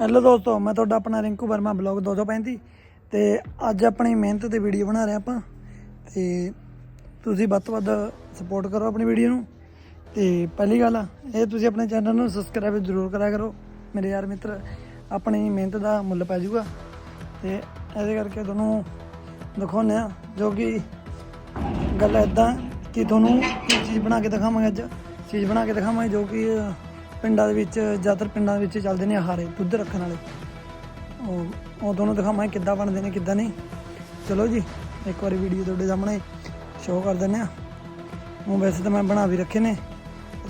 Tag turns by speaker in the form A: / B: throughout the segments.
A: Hello ਦੋਸਤੋ ਮੈਂ ਤੁਹਾਡਾ ਆਪਣਾ ਰਿੰਕੂ ਵਰਮਾ ਬਲੌਗ 235 ਤੇ ਅੱਜ ਆਪਣੀ ਮਿਹਨਤ ਤੇ ਵੀਡੀਓ ਬਣਾ ਰਹੇ ਆਪਾਂ ਤੇ ਤੁਸੀਂ ਵੱਧ ਤੋਂ ਵੱਧ ਸਪੋਰਟ ਕਰੋ ਆਪਣੀ ਵੀਡੀਓ ਨੂੰ। ਤੇ ਪਹਿਲੀ ਗੱਲ ਆ, ਇਹ ਤੁਸੀਂ ਆਪਣੇ ਚੈਨਲ ਨੂੰ ਸਬਸਕ੍ਰਾਈਬ ਜ਼ਰੂਰ ਕਰਿਆ ਕਰੋ। ਮੇਰੇ ਯਾਰ ਮਿੱਤਰ ਆਪਣੀ ਮਿਹਨਤ ਦਾ ਮੁੱਲ ਪੈ ਜਾਊਗਾ। ਤੇ ਇਹਦੇ ਕਰਕੇ ਤੁਹਾਨੂੰ ਦਿਖਾਉਂਦੇ ਆ ਜੋ ਕਿ ਗੱਲ ਐਦਾਂ ਕਿ ਤੁਹਾਨੂੰ ਕੀ ਚੀਜ਼ ਬਣਾ ਕੇ ਦਿਖਾਵਾਂਗੇ ਅੱਜ। ਚੀਜ਼ ਬਣਾ ਕੇ ਦਿਖਾਵਾਂਗੇ ਜੋ ਕਿ ਪਿੰਡਾਂ ਦੇ ਵਿੱਚ, ਜ਼ਿਆਦਾਤਰ ਪਿੰਡਾਂ ਦੇ ਵਿੱਚ ਚੱਲਦੇ ਨੇ ਹਾਰੇ ਦੁੱਧ ਰੱਖਣ ਵਾਲੇ। ਉਹ ਉਹ ਤੁਹਾਨੂੰ ਦਿਖਾਵਾਂ ਕਿੱਦਾਂ ਬਣਦੇ ਨੇ, ਕਿੱਦਾਂ ਨਹੀਂ। ਚਲੋ ਜੀ, ਇੱਕ ਵਾਰੀ ਵੀਡੀਓ ਤੁਹਾਡੇ ਸਾਹਮਣੇ ਸ਼ੋਅ ਕਰ ਦਿੰਦੇ ਆ ਉਹ ਵੈਸੇ ਤਾਂ ਮੈਂ ਬਣਾ ਵੀ ਰੱਖੇ ਨੇ।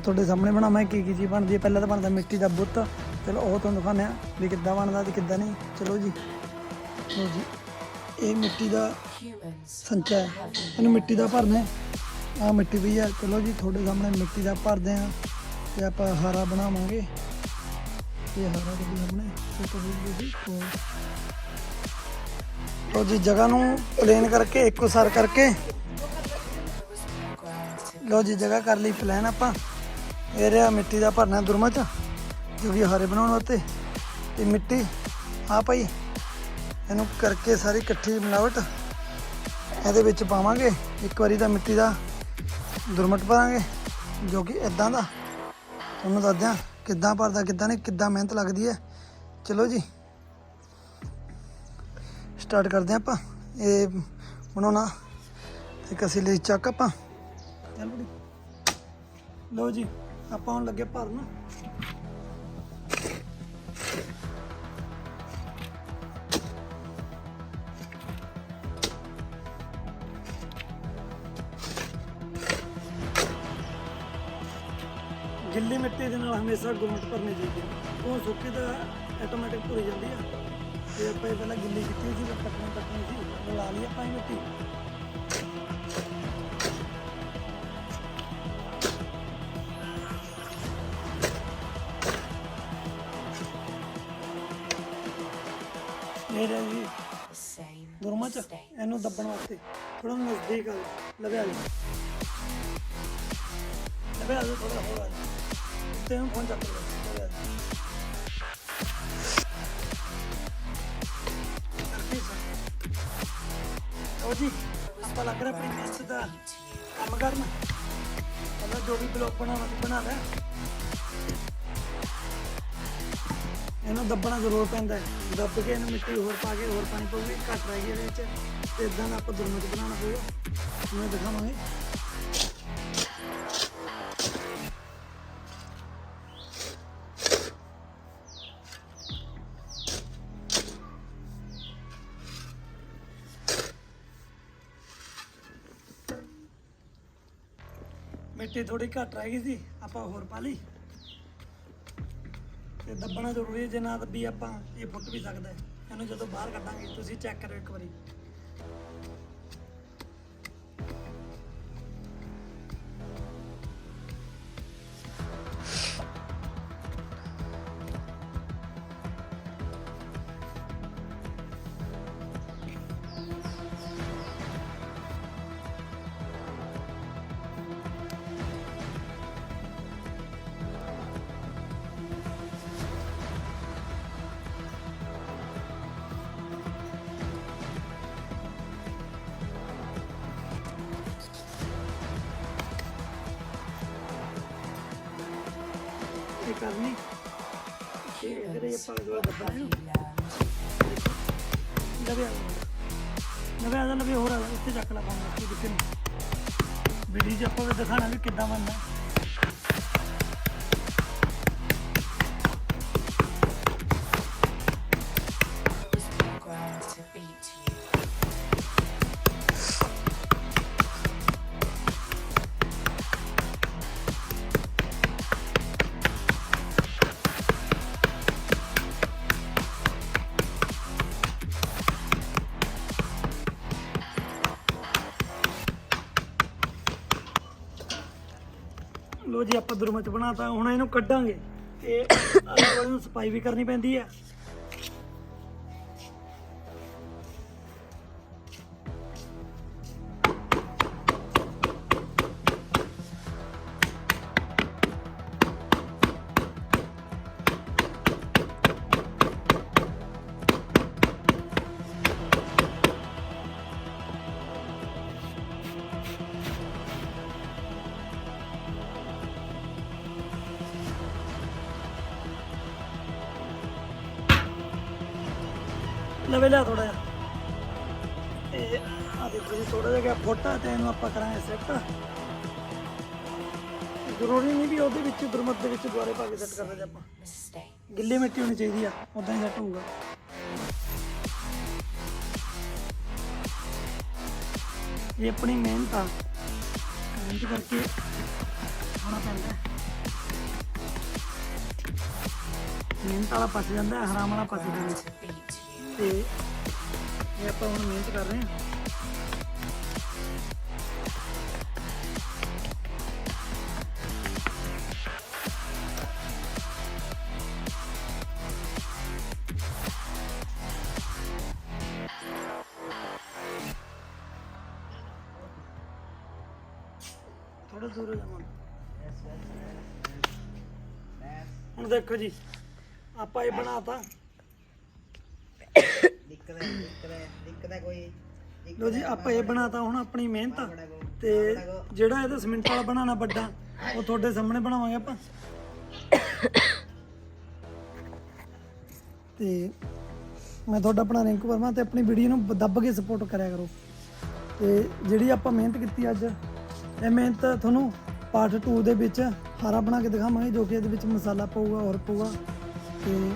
A: ਤੁਹਾਡੇ ਸਾਹਮਣੇ ਬਣਾਵਾਂ ਕੀ ਕੀ ਚੀਜ਼ ਬਣਦੀ ਹੈ। ਪਹਿਲਾਂ ਤਾਂ ਬਣਦਾ ਮਿੱਟੀ ਦਾ ਬੁੱਤ। ਚਲੋ, ਉਹ ਤੁਹਾਨੂੰ ਦਿਖਾਉਂਦੇ ਆ ਵੀ ਕਿੱਦਾਂ ਬਣਦਾ ਤੇ ਕਿੱਦਾਂ ਨਹੀਂ। ਚਲੋ ਜੀ। ਲਓ ਜੀ, ਇਹ ਮਿੱਟੀ ਦਾ ਸੰਚਾ ਹੈ। ਇਹਨੂੰ ਮਿੱਟੀ ਦਾ ਭਰਨਾ ਹੈ। ਆ ਮਿੱਟੀ ਵੀ ਹੈ। ਚਲੋ ਜੀ, ਤੁਹਾਡੇ ਸਾਹਮਣੇ ਮਿੱਟੀ ਦਾ ਭਰਦੇ ਆ ਤੇ ਆਪਾਂ ਹਾਰਾ ਬਣਾਵਾਂਗੇ। ਇਹ ਹਾਰਾ ਤੁਹਾਡੇ ਸਾਹਮਣੇ ਤੇ ਤੁਸੀਂ ਜੀ ਕੋਲ ਲਓ ਜੀ ਜਗ੍ਹਾ ਨੂੰ ਪਲੇਨ ਕਰਕੇ, ਇੱਕੋ ਸਾਰ ਕਰਕੇ। ਲਓ ਜੀ, ਜਗ੍ਹਾ ਕਰ ਲਈ ਪਲਾਨ ਆਪਾਂ। ਇਹ ਰਿਹਾ ਮਿੱਟੀ ਦਾ ਭਰਨਾ ਦੁਰਮਾ ਚ ਜੋ ਕਿ ਹਾਰੇ ਬਣਾਉਣ ਵਾਸਤੇ। ਤੇ ਮਿੱਟੀ ਆ ਭਾਈ, ਇਹਨੂੰ ਕਰਕੇ ਸਾਰੀ ਇਕੱਠੀ ਮਿਲਾਵਟ ਇਹਦੇ ਵਿੱਚ ਪਾਵਾਂਗੇ। ਇੱਕ ਵਾਰੀ ਤਾਂ ਮਿੱਟੀ ਦਾ ਦੁਰਮਟ ਭਰਾਂਗੇ, ਜੋ ਕਿ ਇਦਾਂ ਦਾ। ਤੁਹਾਨੂੰ ਦੱਸਦਿਆਂ ਕਿੱਦਾਂ ਭਰਦਾ, ਕਿੱਦਾਂ ਨਹੀਂ, ਕਿੱਦਾਂ ਮਿਹਨਤ ਲੱਗਦੀ ਹੈ। ਚਲੋ ਜੀ। ਸਟਾਰਟ ਕਰਦੇ ਹਾਂ ਆਪਾਂ। ਇਹ ਬਣਾਉਣਾ। ਇੱਕ ਅਸੀਂ ਲਈ ਚੱਕ ਆਪਾਂ। ਚੱਲ ਬੜੀ। ਲਓ ਜੀ, ਆਪਾਂ ਹੁਣ ਲੱਗੇ ਭਰਨ। ਮਿੱਟੀ ਦੇ ਨਾਲ ਹਮੇਸ਼ਾ ਗੁਰਮਟ ਭਰਨੀ ਚਾਹੀਦੀ ਹੈ ਉਹ ਸੁੱਕੀ ਤਾਂ ਆਟੋਮੈਟਿਕ ਭੁਰ ਜਾਂਦੀ ਆ। ਤੇ ਆਪਾਂ ਇਹ ਪਹਿਲਾਂ ਗਿੱਲੀ ਕੀਤੀ ਸੀ ਫਿਰ ਪੱਟਣੀ ਪੱਟਣੀ ਸੀ ਮਿਲਾ ਲਈ ਆਪਾਂ ਇਹ ਮਿੱਟੀ। ਰਿਹਾ ਜੀ। ਚ ਇਹਨੂੰ ਦੱਬਣ ਵਾਸਤੇ। ਥੋੜਾ ਨਜ਼ਦੀਕ ਆ ਲਵੇ ਆ। ਲਵੇ ਆ ਥੋੜਾ ਹੋਰ ਆ ਜਾਓ। ਤੇ ਹੁਣ ਫੋਨ ਜੀ ਆਪਾਂ ਲੱਗ ਰਿਹਾ ਆਪਣੀ ਮਿਹਨਤ ਦਾ ਕੰਮ ਕਰਨ ਪਹਿਲਾਂ ਜੋ ਵੀ ਬਲੌਗ ਬਣਾਉਣਾ ਸੀ ਬਣਾ ਲੈ। ਇਹਨੂੰ ਦੱਬਣਾ ਜ਼ਰੂਰ ਪੈਂਦਾ ਹੈ। ਦੱਬ ਕੇ ਇਹਨੂੰ ਮਿੱਟੀ ਹੋਰ ਪਾ ਕੇ ਹੋਰ ਪਾਣੀ ਪਊਗੀ ਘੱਟ ਰਹਿ ਗਈ ਇਹਦੇ ਵਿੱਚ। ਤੇ ਇਦਾਂ ਦਾ ਆਪਾਂ ਦੁਰਮਤ ਬਣਾਉਣਾ ਪਊਗਾ। ਮੈਂ ਦਿਖਾਵਾਂਗੇ। ਮਿੱਟੀ ਥੋੜੀ ਘੱਟ ਰਹਿ ਗਈ ਸੀ, ਆਪਾਂ ਹੋਰ ਪਾ ਲਈ। ਤੇ ਦੱਬਣਾ ਜ਼ਰੂਰੀ ਹੈ, ਜੇ ਨਾ ਦੱਬੀ ਆਪਾਂ ਇਹ ਫੁੱਟ ਵੀ ਸਕਦਾ ਹੈ। ਇਹਨੂੰ ਜਦੋਂ ਬਾਹਰ ਕੱਢਾਂਗੇ, ਤੁਸੀਂ ਚੈੱਕ ਕਰਿਓ ਇੱਕ ਵਾਰੀ। ਇਹ ਕਰਨੀ ਇਧਰ ਇਹ ਆਪਾਂ ਆ। ਲਵੇ ਆ ਲਵੇ ਹੋਰ ਆ। ਜਾ, ਇੱਥੇ ਚੱਕ ਲਾ ਕਿ ਦਿਖੇ ਨਹੀਂ ਵੀਡੀਓ 'ਚ ਆਪਾਂ ਦਿਖਾਣਾ ਵੀ ਕਿੱਦਾਂ ਬਣਨਾ। ਲੋ ਜੀ, ਆਪਾਂ ਦੁਰਮਚ ਬਣਾਤਾ, ਹੁਣ ਇਹਨੂੰ ਕੱਢਾਂਗੇ। ਤੇ ਆਲੇ ਦੁਆਲੇ ਨੂੰ ਸਫ਼ਾਈ ਵੀ ਕਰਨੀ ਪੈਂਦੀ ਹੈ ਲਵੇ ਲਿਆ ਥੋੜਾ ਜਿਹਾ। ਤੇ ਆ ਦੇਖੋ ਜੀ ਥੋੜਾ ਜਿਹਾ ਫੋਟਾ ਤੇ ਇਹਨੂੰ ਆਪਾਂ ਕਰਾਂਗੇ ਸੈੱਟ ਜ਼ਰੂਰੀ ਨਹੀਂ ਵੀ ਉਹਦੇ ਵਿੱਚ ਦੁਰਮਤ ਦੇ ਵਿੱਚ ਦੁਆਰੇ ਪਾ ਕੇ ਸੈੱਟ ਕਰਨਾ ਜੇ ਆਪਾਂ। ਗਿੱਲੀ ਮਿੱਟੀ ਹੋਣੀ ਚਾਹੀਦੀ ਆ ਉਦਾਂ ਹੀ ਸੈੱਟ ਹੋਊਗਾ। ਇਹ ਆਪਣੀ ਮਿਹਨਤ ਆ। ਮਿਹਨਤ ਕਰਕੇ ਹੋਣਾ ਪੈਂਦਾ। ਮਿਹਨਤ ਵਾਲਾ ਪਚ ਜਾਂਦਾ ਹੈ, ਹਰਾਮ ਵਾਲਾ ਪਚਦਾ ਨਹੀਂ ਤੇ ਇਹ ਆਪਾਂ ਹੁਣ ਮਿਹਨਤ ਕਰ ਰਹੇ ਹਾਂ। ਥੋੜਾ ਦੂਰ ਹੋ ਜਾਵਾਂ। ਹੁਣ ਦੇਖੋ ਜੀ, ਆਪਾਂ ਇਹ ਬਣਾਤਾ।
B: ਦਿੱਕਤ ਹੈ ਦਿੱਕਤ ਹੈ ਦਿੱਕਤ ਹੈ ਕੋਈ
A: ਲੋ ਜੀ, ਆਪਾਂ ਇਹ ਬਣਾਤਾ ਹੁਣ ਆਪਣੀ ਮਿਹਨਤ। ਆ। ਤੇ ਜਿਹੜਾ ਇਹਦਾ ਸਿਮੈਂਟ ਵਾਲਾ ਬਣਾਉਣਾ ਵੱਡਾ, ਉਹ ਤੁਹਾਡੇ ਸਾਹਮਣੇ ਬਣਾਵਾਂਗੇ ਆਪਾਂ। ਤੇ ਮੈਂ ਤੁਹਾਡਾ ਆਪਣਾ ਰਿੰਕੂ ਵਰਮਾ ਤੇ ਆਪਣੀ ਵੀਡੀਓ ਨੂੰ ਬ- ਦੱਬ ਕੇ ਸਪੋਰਟ ਕਰਿਆ ਕਰੋ। ਤੇ ਜਿਹੜੀ ਆਪਾਂ ਮਿਹਨਤ ਕੀਤੀ ਅੱਜ, ਇਹ ਮਿਹਨਤ ਤੁਹਾਨੂੰ ਪਾਰਟ 2 ਦੇ ਵਿੱਚ ਹਾਰਾ ਬਣਾ ਕੇ ਦਿਖਾਵਾਂਗੇ, ਜੋ ਕਿ ਇਹਦੇ ਵਿੱਚ ਮਸਾਲਾ ਪਊਗਾ, ਹੋਰ ਪਊਗਾ। ਤੇ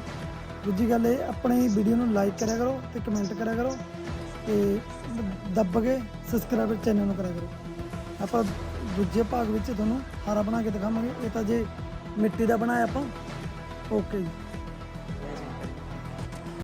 A: ਦੂਜੀ ਗੱਲ ਇਹ, ਆਪਣੀ ਵੀਡੀਓ ਨੂੰ ਲਾਈਕ ਕਰਿਆ ਕਰੋ ਤੇ ਕਮੈਂਟ ਕਰਿਆ ਕਰੋ ਤੇ ਦੱਬ ਕੇ ਸਬਸਕ੍ਰਾਈਬ ਚੈਨਲ ਨੂੰ ਕਰਿਆ ਕਰੋ। ਆਪਾਂ ਦੂਜੇ ਭਾਗ ਵਿੱਚ ਤੁਹਾਨੂੰ ਹਾਰਾ ਬਣਾ ਕੇ ਦਿਖਾਵਾਂਗੇ। ਇਹ ਤਾਂ ਜੇ ਮਿੱਟੀ ਦਾ ਬਣਾਇਆ ਆਪਾਂ ਓਕੇ ਜੀ।